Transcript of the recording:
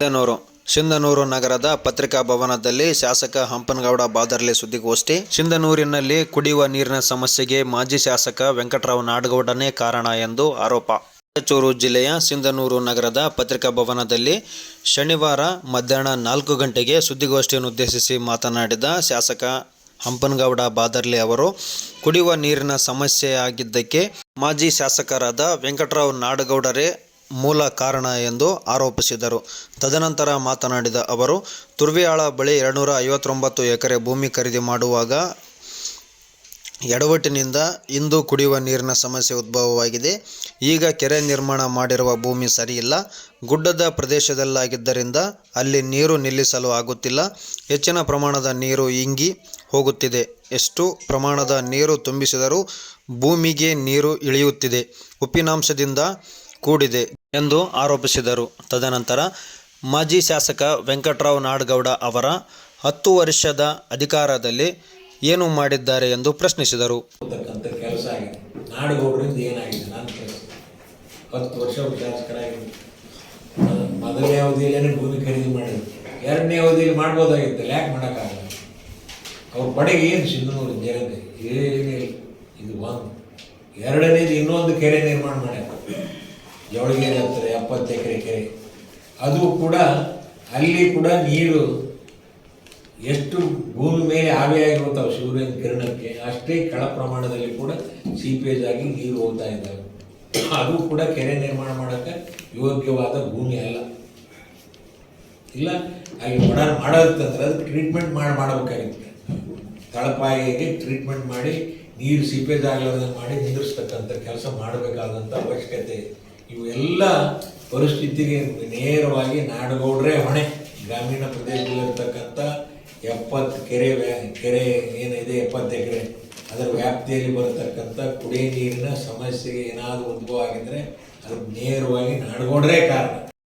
ಸಿಂಧನೂರು. ಸಿಂಧನೂರು ನಗರದ ಪತ್ರಿಕಾ ಭವನದಲ್ಲಿ ಶಾಸಕ ಹಂಪನಗೌಡ ಬಾದರ್ಲಿ ಸುದ್ದಿಗೋಷ್ಠಿ. ಸಿಂಧನೂರಿನಲ್ಲಿ ಕುಡಿಯುವ ನೀರಿನ ಸಮಸ್ಯೆಗೆ ಮಾಜಿ ಶಾಸಕ ವೆಂಕಟರಾವ್ ನಾಡಗೌಡನೇ ಕಾರಣ ಎಂದು ಆರೋಪ. ರಾಯಚೂರು ಜಿಲ್ಲೆಯ ಸಿಂಧನೂರು ನಗರದ ಪತ್ರಿಕಾ ಭವನದಲ್ಲಿ ಶನಿವಾರ ಮಧ್ಯಾಹ್ನ ನಾಲ್ಕು ಗಂಟೆಗೆ ಸುದ್ದಿಗೋಷ್ಠಿಯನ್ನು ಉದ್ದೇಶಿಸಿ ಮಾತನಾಡಿದ ಶಾಸಕ ಹಂಪನಗೌಡ ಬಾದರ್ಲಿ ಅವರು, ಕುಡಿಯುವ ನೀರಿನ ಸಮಸ್ಯೆಯಾಗಿದ್ದಕ್ಕೆ ಮಾಜಿ ಶಾಸಕರಾದ ವೆಂಕಟರಾವ್ ನಾಡಗೌಡರೇ ಮೂಲ ಕಾರಣ ಎಂದು ಆರೋಪಿಸಿದರು. ತದನಂತರ ಮಾತನಾಡಿದ ಅವರು, ತುರ್ವಿಯಾಳ ಬಳಿ ಎರಡುನೂರ ಐವತ್ತೊಂಬತ್ತು ಎಕರೆ ಭೂಮಿ ಖರೀದಿ ಮಾಡುವಾಗ ಎಡವಟ್ಟಿನಿಂದ ಇಂದು ಕುಡಿಯುವ ನೀರಿನ ಸಮಸ್ಯೆ ಉದ್ಭವವಾಗಿದೆ. ಈಗ ಕೆರೆ ನಿರ್ಮಾಣ ಮಾಡಿರುವ ಭೂಮಿ ಸರಿಯಿಲ್ಲ. ಗುಡ್ಡದ ಪ್ರದೇಶದಲ್ಲಾಗಿದ್ದರಿಂದ ಅಲ್ಲಿ ನೀರು ನಿಲ್ಲಿಸಲು ಆಗುತ್ತಿಲ್ಲ. ಹೆಚ್ಚಿನ ಪ್ರಮಾಣದ ನೀರು ಇಂಗಿ ಹೋಗುತ್ತಿದೆ. ಎಷ್ಟು ಪ್ರಮಾಣದ ನೀರು ತುಂಬಿಸಿದರೂ ಭೂಮಿಗೆ ನೀರು ಇಳಿಯುತ್ತಿದೆ. ಉಪ್ಪಿನಾಂಶದಿಂದ ಕೂಡಿದೆ ಎಂದು ಆರೋಪಿಸಿದರು. ತದನಂತರ ಮಾಜಿ ಶಾಸಕ ವೆಂಕಟರಾವ್ ನಾಡಗೌಡ ಅವರ ಹತ್ತು ವರ್ಷದ ಅಧಿಕಾರದಲ್ಲಿ ಏನು ಮಾಡಿದ್ದಾರೆ ಎಂದು ಪ್ರಶ್ನಿಸಿದರು. ಕೆಲಸ ಆಗಿದೆ. ಏನಾಗಿದೆ? ಮೊದಲನೇ ಭೂಮಿ ಎರಡನೇ ಅವಧಿಯಲ್ಲಿ ಮಾಡ್ಬೋದಾಗಿತ್ತು. ಯಾಕೆ ಮಾಡೋಕ್ಕಾಗಲ್ಲ. ಅವ್ರ ಪಡೆಗೆ ಏನು ಸಿಂಧನೂರು ಜನತೆ ಏನೇ ಇದು ಒಂದು. ಎರಡನೇದು ಇನ್ನೊಂದು ಕೆರೆ ನಿರ್ಮಾಣ ಮಾಡ್ಯಾರ. ಜವಳಗೆರೆ ಹತ್ತಿರ ಎಪ್ಪತ್ತು ಎಕರೆ ಕೆರೆ. ಅದು ಕೂಡ ಅಲ್ಲಿ ಕೂಡ ನೀರು ಎಷ್ಟು ಭೂಮಿ ಮೇಲೆ ಆಗಿರುತ್ತವೆ ಸೂರ್ಯನ ಕಿರಣಕ್ಕೆ ಅಷ್ಟೇ ಕೆಳ ಪ್ರಮಾಣದಲ್ಲಿ ಕೂಡ ಸೀಪೇಜ್ ಆಗಿ ನೀರು ಹೋಗ್ತಾ ಇದ್ದಾವೆ. ಅದು ಕೂಡ ಕೆರೆ ನಿರ್ಮಾಣ ಮಾಡೋಕ್ಕೆ ಯೋಗ್ಯವಾದ ಭೂಮಿ ಅಲ್ಲ. ಇಲ್ಲ, ಅಲ್ಲಿ ಮಾಡ ಮಾಡೋದಂದ್ರೆ ಅದಕ್ಕೆ ಟ್ರೀಟ್ಮೆಂಟ್ ಮಾಡಿ ಮಾಡಬೇಕಾಗಿತ್ತು. ತಳಪಾಯಿಗೆ ಟ್ರೀಟ್ಮೆಂಟ್ ಮಾಡಿ ನೀರು ಸೀಪೇಜ್ ಆಗಲಾರ್ದಂಗೆ ಮಾಡಿ ನಿಂದಿರಿಸ್ತಕ್ಕಂಥ ಕೆಲಸ ಮಾಡಬೇಕಾದಂಥ ಅವಶ್ಯಕತೆ. ಇದೆ. ಇವೆಲ್ಲ ಪರಿಸ್ಥಿತಿಗೆ ನೇರವಾಗಿ ನಾಡಗೌಡ್ರೆ ಹೊಣೆ. ಗ್ರಾಮೀಣ ಪ್ರದೇಶದಲ್ಲಿರ್ತಕ್ಕಂಥ ಎಪ್ಪತ್ತು ಕೆರೆ ವ್ಯಾ, ಕೆರೆ ಏನಿದೆ, ಎಪ್ಪತ್ತು ಎಕರೆ, ಅದರ ವ್ಯಾಪ್ತಿಯಲ್ಲಿ ಬರತಕ್ಕಂಥ ಕುಡಿಯ ನೀರಿನ ಸಮಸ್ಯೆಗೆ ಏನಾದರೂ ಉದ್ಭವ ಆಗಿದ್ರೆ ಅದು ನೇರವಾಗಿ ನಾಡಗೌಡರೇ ಕಾರಣ.